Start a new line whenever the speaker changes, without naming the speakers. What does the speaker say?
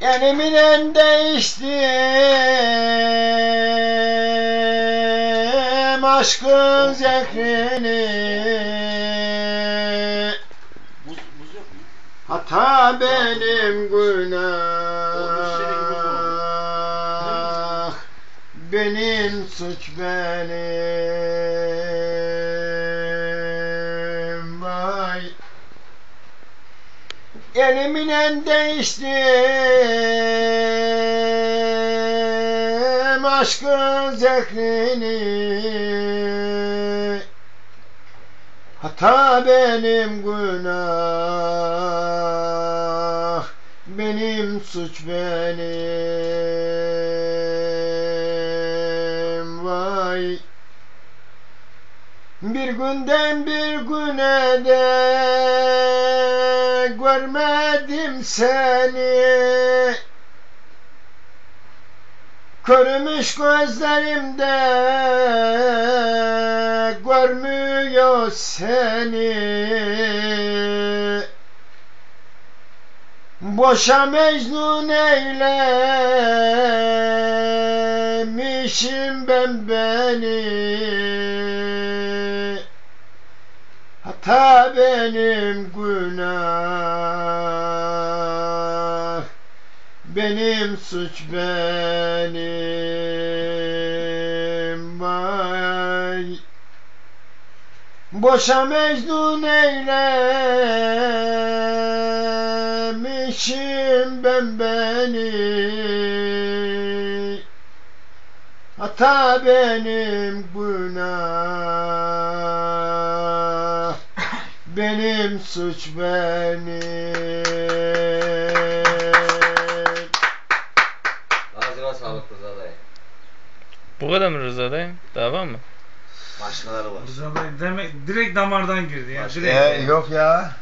Elimden değiştim aşkın zehrini? Hata benim günah. Benim suç benim Elimle değiştim Aşkın zehrini. Hata benim günah. Benim suç benim. Vay. Bir günden bir güne de Görmedim seni. Körmüş gözlerimde görmüyor seni. Boşa mecnun eylemişim ben beni Hata benim günah benim suç benim vay. Boşa mecnun eylemişim ben beni. Hata benim günah Benim suç benim
Ağzına sağlık Rıza dayı.
Bu kadar mı Rıza dayı? Daha var mı?
Başkaları var.
Rıza Bey demek direkt damardan girdi yani.
Başka-
Direkt.
Ee, yok ya